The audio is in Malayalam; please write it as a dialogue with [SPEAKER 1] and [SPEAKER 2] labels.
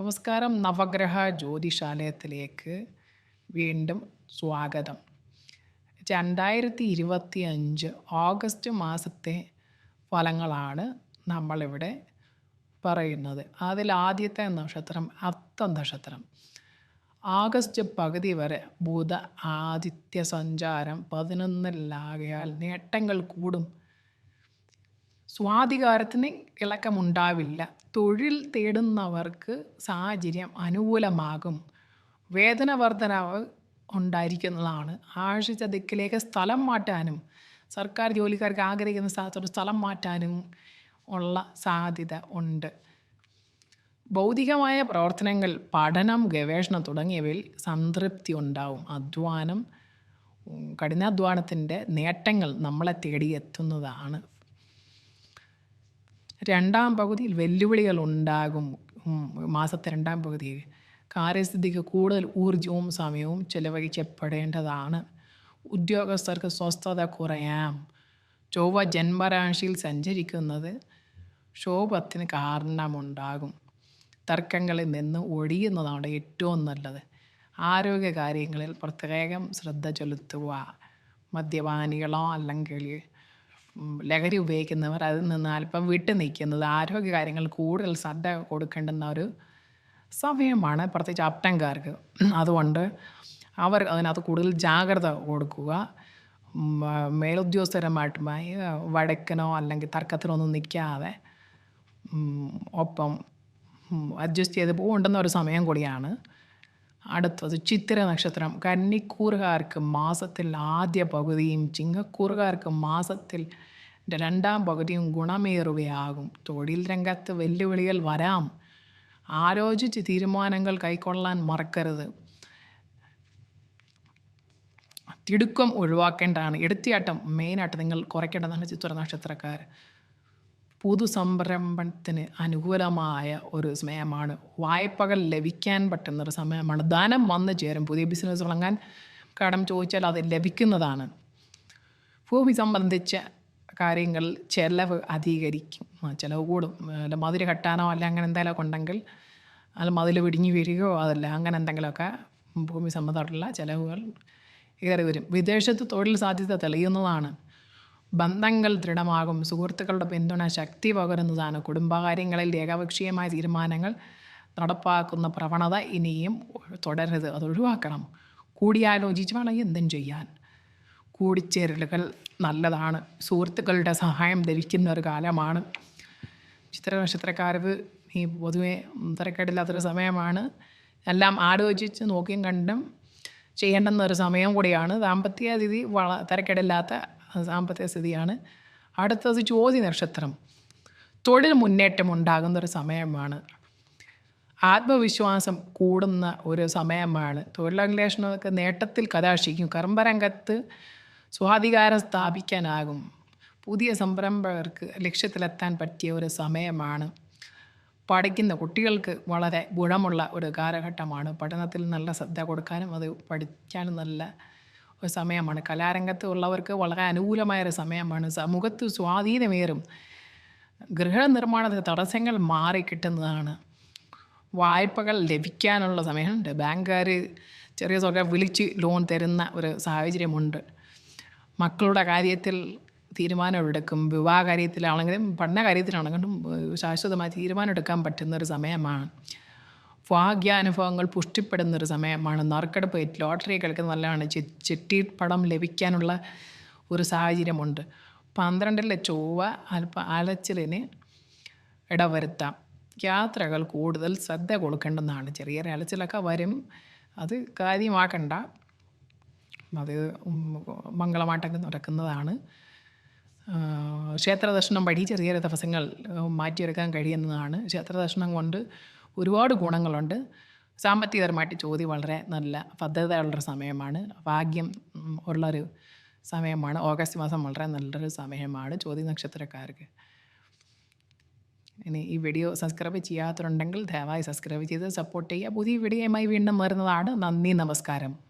[SPEAKER 1] നമസ്കാരം. നവഗ്രഹ ജ്യോതിശാലയത്തിലേക്ക് വീണ്ടും സ്വാഗതം. രണ്ടായിരത്തി ഇരുപത്തി അഞ്ച് ഓഗസ്റ്റ് മാസത്തെ ഫലങ്ങളാണ് നമ്മളിവിടെ പറയുന്നത്. അതിൽ ആദ്യത്തെ നക്ഷത്രം അത്തം നക്ഷത്രം. ആഗസ്റ്റ് പകുതി വരെ ബുധ ആദിത്യ സഞ്ചാരം പതിനൊന്നിലാകയാൽ നേട്ടങ്ങൾ കൂടും. സ്വാധികാരത്തിന് ഇളക്കമുണ്ടാവില്ല. തൊഴിൽ തേടുന്നവർക്ക് സാഹചര്യം അനുകൂലമാകും. വേതന വർധനവ് ഉണ്ടായിരിക്കുന്നതാണ്. ആഴ്ച ദിക്കിലേക്ക് സ്ഥലം മാറ്റാനും സർക്കാർ ജോലിക്കാർക്ക് ആഗ്രഹിക്കുന്ന സ്ഥലത്തോട് സ്ഥലം മാറ്റാനും ഉള്ള സാധ്യത ഉണ്ട്. ഭൗതികമായ പ്രവർത്തനങ്ങൾ പഠനം ഗവേഷണം തുടങ്ങിയവയിൽ സംതൃപ്തി ഉണ്ടാവും. അധ്വാനം കഠിനാധ്വാനത്തിന്റെ നേട്ടങ്ങൾ നമ്മളെ തേടിയെത്തുന്നതാണ്. രണ്ടാം പകുതിയിൽ വെല്ലുവിളികൾ ഉണ്ടാകും മാസത്തെ രണ്ടാം പകുതിയിൽ. കാര്യസ്ഥിതിക്ക് കൂടുതൽ ഊർജവും സമയവും ചെലവഴിക്കപ്പെടേണ്ടതാണ് ഉദ്യോഗസ്ഥർക്ക് സ്വസ്ഥത കുറയാം. ചൊവ്വ ജന്മരാശിയിൽ സഞ്ചരിക്കുന്നത് ശോഭത്തിന് കാരണമുണ്ടാകും. തർക്കങ്ങളിൽ നിന്ന് ഒഴിയുന്നതാണ് ഏറ്റവും നല്ലത്. ആരോഗ്യ കാര്യങ്ങളിൽ പ്രത്യേകം ശ്രദ്ധ ചെലുത്തുക. മദ്യപാനികളോ അല്ലെങ്കിൽ ലഹരി ഉപയോഗിക്കുന്നവർ അതിൽ നിന്ന് അല്പം വിട്ടു നിൽക്കുന്നത് ആരോഗ്യ കാര്യങ്ങൾ കൂടുതൽ ശ്രദ്ധ കൊടുക്കേണ്ടുന്ന ഒരു സമയമാണ് പ്രത്യേകിച്ച് അപ്റ്റംകാർക്ക് അതുകൊണ്ട് അവർ അതിനകത്ത് കൂടുതൽ ജാഗ്രത കൊടുക്കുക. മേലുദ്യോഗസ്ഥരമായിട്ടുമായി വഴക്കിനോ അല്ലെങ്കിൽ തർക്കത്തിനോ ഒന്നും നിൽക്കാതെ ഒപ്പം അഡ്ജസ്റ്റ് ചെയ്ത് പോകേണ്ടുന്ന ഒരു സമയം കൂടിയാണ്. അടുത്തത് ചിത്തിര നക്ഷത്രം. കന്നിക്കൂറുകാർക്ക് മാസത്തിൽ ആദ്യ പകുതിയും ചിങ്ങക്കൂറുകാർക്ക് മാസത്തിൽ രണ്ടാം പകുതിയും ഗുണമേറുകയാകും. തൊഴിൽ രംഗത്ത് വെല്ലുവിളികൾ വരാം. ആലോചിച്ച് തീരുമാനങ്ങൾ കൈക്കൊള്ളാൻ മറക്കരുത്. തിടുക്കം ഒഴിവാക്കേണ്ടതാണ്. എടുത്തിയാട്ടം മെയിനായിട്ട് നിങ്ങൾ കുറയ്ക്കേണ്ടതാണ് ചിത്ര നക്ഷത്രക്കാർ. പുതുസംരംഭത്തിന് അനുകൂലമായ ഒരു സമയമാണ്. വായ്പകൾ ലഭിക്കാൻ പറ്റുന്നൊരു സമയമാണ്. ധനം വന്നു ചേരും. പുതിയ ബിസിനസ് തുടങ്ങാൻ കടം ചോദിച്ചാൽ അത് ലഭിക്കുന്നതാണ്. ഭൂമി സംബന്ധിച്ച കാര്യങ്ങൾ ചിലവ് അധികരിക്കും. ചിലവ് കൂടും. അല്ല മതിൽ കെട്ടാനോ അല്ല അങ്ങനെ എന്തെങ്കിലുമൊക്കെ ഉണ്ടെങ്കിൽ അല്ല മതിൽ പിടിഞ്ഞു വരികയോ അതല്ല അങ്ങനെ എന്തെങ്കിലുമൊക്കെ ഭൂമി സംബന്ധമായിട്ടുള്ള ചിലവുകൾ കയറി വരും. വിദേശത്ത് തൊഴിൽ സാധ്യത തെളിയുന്നതാണ്. ബന്ധങ്ങൾ ദൃഢമാകും. സുഹൃത്തുക്കളുടെ പിന്തുണ ശക്തി പകരുന്നതാണ്. കുടുംബകാര്യങ്ങളിൽ ഏകപക്ഷീയമായ തീരുമാനങ്ങൾ നടപ്പാക്കുന്ന പ്രവണത ഇനിയും തുടരരുത്. അത് ഒഴിവാക്കണം. കൂടിയാലോചിച്ച് വേണം എന്തും ചെയ്യാൻ. കൂടിച്ചേരലുകൾ നല്ലതാണ്. സുഹൃത്തുക്കളുടെ സഹായം ധരിക്കുന്ന ഒരു കാലമാണ്. ചിത്ര നക്ഷത്രക്കാർക്ക് ഈ പൊതുവെ തിരക്കേടില്ലാത്തൊരു സമയമാണ്. എല്ലാം ആലോചിച്ച് നോക്കിയും കണ്ടും ചെയ്യേണ്ടുന്ന ഒരു സമയം കൂടിയാണ്. സാമ്പത്തിക സ്ഥിതി വള തിരക്കേടില്ലാത്ത സാമ്പത്തിക സ്ഥിതിയാണ്. അടുത്തത് ജ്യോതി നക്ഷത്രം. തൊഴിൽ മുന്നേറ്റം ഉണ്ടാകുന്ന ഒരു സമയമാണ്. ആത്മവിശ്വാസം കൂടുന്ന ഒരു സമയമാണ്. തൊഴിലന്വേഷണമൊക്കെ നേട്ടത്തിൽ കഥാശിക്കും. കർമ്മരംഗത്ത് സ്വാധികാരം സ്ഥാപിക്കാനാകും. പുതിയ സംരംഭകർക്ക് ലക്ഷ്യത്തിലെത്താൻ പറ്റിയ ഒരു സമയമാണ്. പഠിക്കുന്ന കുട്ടികൾക്ക് വളരെ ഗുണമുള്ള ഒരു കാലഘട്ടമാണ്. പഠനത്തിൽ നല്ല ശ്രദ്ധ കൊടുക്കാനും അത് പഠിക്കാനും നല്ല ഒരു സമയമാണ്. കലാരംഗത്ത് ഉള്ളവർക്ക് വളരെ അനുകൂലമായ ഒരു സമയമാണ്. സമൂഹത്ത് സ്വാധീനമേറും ഗൃഹനിർമ്മാണത്തിന് തടസ്സങ്ങൾ മാറി കിട്ടുന്നതാണ്. വായ്പകൾ ലഭിക്കാനുള്ള സമയമുണ്ട്. ബാങ്കുകാർ ചെറിയ തുക വിളിച്ച് ലോൺ തരുന്ന ഒരു സാഹചര്യമുണ്ട്. മക്കളുടെ കാര്യത്തിൽ തീരുമാനമെടുക്കും വിവാഹ കാര്യത്തിലാണെങ്കിലും പഠന കാര്യത്തിലാണെങ്കിലും ശാശ്വതമായി തീരുമാനമെടുക്കാൻ പറ്റുന്ന ഒരു സമയമാണ്. ഭാഗ്യാനുഭവങ്ങൾ പുഷ്ടിപ്പെടുന്നൊരു സമയമാണ്. നറുക്കെടുപ്പ് ലോട്ടറി കളിക്കുന്നത് നല്ലതാണ്. ചിട്ടി പണം ലഭിക്കാനുള്ള ഒരു സാഹചര്യമുണ്ട്. പന്ത്രണ്ടിലെ ചൊവ്വ അല്പ അലച്ചിലിന് ഇടവരുത്താം. യാത്രകൾ കൂടുതൽ ശ്രദ്ധ കൊടുക്കേണ്ടതാണ് ചെറിയ ചെറിയ അലച്ചിലൊക്കെ വരും. അത് കാര്യമാക്കണ്ട. അത് ഉം മംഗളമായിട്ടൊക്കെ നടക്കുന്നതാണ്. ക്ഷേത്രദർശനം വഴി ചെറിയ തടസ്സങ്ങൾ മാറ്റിയെടുക്കാൻ കഴിയുന്നതാണ്. ക്ഷേത്രദർശനം കൊണ്ട് ഒരുപാട് ഗുണങ്ങളുണ്ട്. സാമ്പത്തികപരമായിട്ട് ചോതി വളരെ നല്ല ഭദ്രതയുള്ളൊരു സമയമാണ്. ഭാഗ്യം ഉള്ളൊരു സമയമാണ്. ഓഗസ്റ്റ് മാസം വളരെ നല്ലൊരു സമയമാണ് ചോതി നക്ഷത്രക്കാർക്ക്. ഇനി ഈ വീഡിയോ സബ്സ്ക്രൈബ് ചെയ്യാത്തവരുണ്ടെങ്കിൽ ദയവായി സബ്സ്ക്രൈബ് ചെയ്ത് സപ്പോർട്ട് ചെയ്യുക. പുതിയ വീഡിയോയുമായി വീണ്ടും വരുന്നതാണ്. നന്ദി നമസ്കാരം.